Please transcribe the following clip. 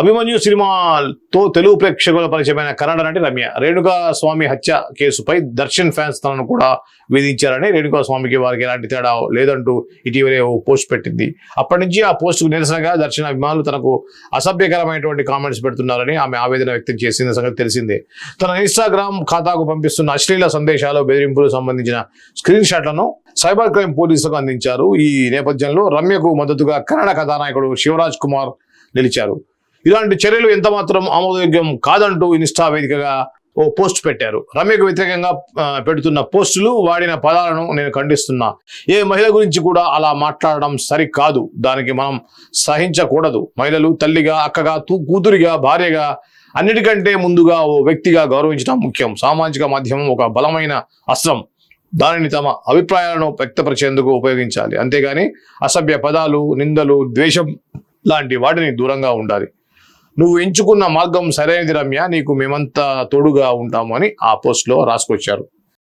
అభిమన్యు సినిమాతో తెలుగు ప్రేక్షకుల పరిచయమైన కన్నడ నటి రమ్య రేణుకా స్వామి హత్య కేసుపై దర్శన్ ఫ్యాన్స్ తనను కూడా విధించారని రేణుకా స్వామికి వారికి ఎలాంటి తేడా లేదంటూ ఇటీవలే ఓ పోస్ట్ పెట్టింది. అప్పటి నుంచి ఆ పోస్టుకు నిరసనగా దర్శన్ అభిమానులు తనకు అసభ్యకరమైనటువంటి కామెంట్స్ పెడుతున్నారని ఆమె ఆవేదన వ్యక్తం చేసిన సంగతి తెలిసిందే. తన ఇన్స్టాగ్రామ్ ఖాతాకు పంపిస్తున్న అశ్లీల సందేశాలు బెదిరింపులు సంబంధించిన స్క్రీన్ షాట్లను సైబర్ క్రైమ్ పోలీసులకు అందించారు. ఈ నేపథ్యంలో రమ్యకు మద్దతుగా కన్నడ కథానాయకుడు శివరాజ్ కుమార్ నిలిచారు. ఇలాంటి చర్యలు ఎంతమాత్రం ఆమోదయోగ్యం కాదంటూ ఇన్స్టా వేదికగా ఓ పోస్ట్ పెట్టారు. రమ్యకు వ్యతిరేకంగా పెడుతున్న పోస్టులు వాడిన పదాలను నేను ఖండిస్తున్నా. ఏ మహిళ గురించి కూడా అలా మాట్లాడడం సరికాదు. దానికి మనం సహించకూడదు. మహిళలు తల్లిగా అక్కగా తూ కూతురిగా భార్యగా అన్నిటికంటే ముందుగా ఓ వ్యక్తిగా గౌరవించడం ముఖ్యం. సామాజిక మాధ్యమం ఒక బలమైన అస్త్రం. దానిని తమ అభిప్రాయాలను వ్యక్తపరిచేందుకు ఉపయోగించాలి. అంతేగాని అసభ్య పదాలు నిందలు ద్వేషం లాంటి వాటిని దూరంగా ఉండాలి. నువ్వు ఎంచుకున్న మార్గం సరైనది రమ్య నీకు మేమంతా తోడుగా ఉంటాము అని ఆ పోస్ట్లో రాసుకొచ్చారు.